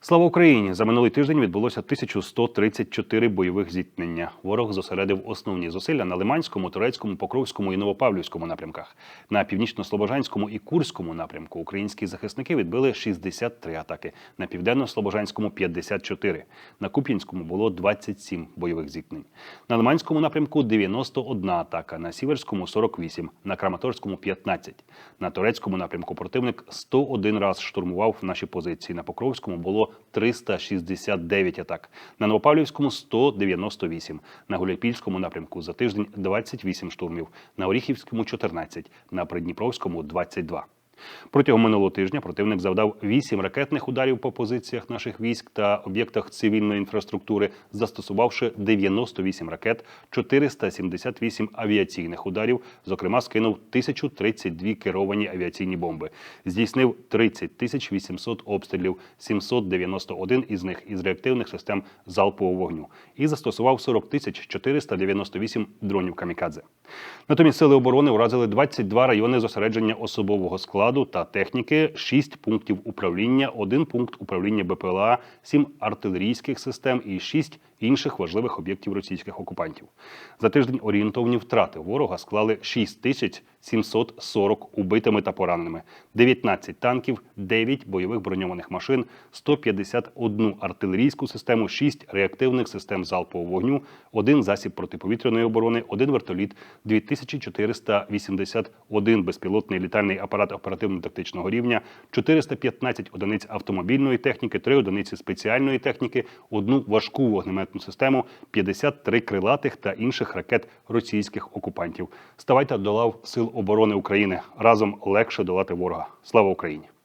Слава Україні! За минулий тиждень відбулося 1134 бойових зіткнення. Ворог зосередив основні зусилля на Лиманському, Турецькому, Покровському і Новопавлівському напрямках. На північно-слобожанському і Курському напрямку українські захисники відбили 63 атаки, на південно-слобожанському 54. На Куп'янському було 27 бойових зіткнень. На Лиманському напрямку 91 атака, на Сіверському 48, на Краматорському 15. На турецькому напрямку противник 101 раз штурмував наші позиції. На Покровському було 369 атак. На Новопавлівському 198. На Гуляйпільському напрямку за тиждень 28 штурмів. На Оріхівському 14. На Придніпровському 22. Протягом минулого тижня противник завдав 8 ракетних ударів по позиціях наших військ та об'єктах цивільної інфраструктури, застосувавши 98 ракет, 478 авіаційних ударів, зокрема скинув 1032 керовані авіаційні бомби, здійснив 30 тисяч 800 обстрілів, 791 із них із реактивних систем залпового вогню, і застосував 40 тисяч 498 дронів камікадзе. Натомість сили оборони уразили 22 райони зосередження особового складу та техніки, 6 пунктів управління, 1 пункт управління БПЛА, 7 артилерійських систем і 6 інших важливих об'єктів російських окупантів. За тиждень орієнтовні втрати ворога склали 6740 убитими та пораненими, 19 танків, 9 бойових броньованих машин, 151 артилерійську систему, 6 реактивних систем залпового вогню, 1 засіб протиповітряної оборони, 1 вертоліт, 2481 безпілотний літальний апарат оперативно-тактичного рівня, 415 одиниць автомобільної техніки, 3 одиниці спеціальної техніки, одну важку вогнеметну систему, 53 крилатих та інших ракет російських окупантів. Ставайте до лав Сил оборони України. Разом легше долати ворога. Слава Україні!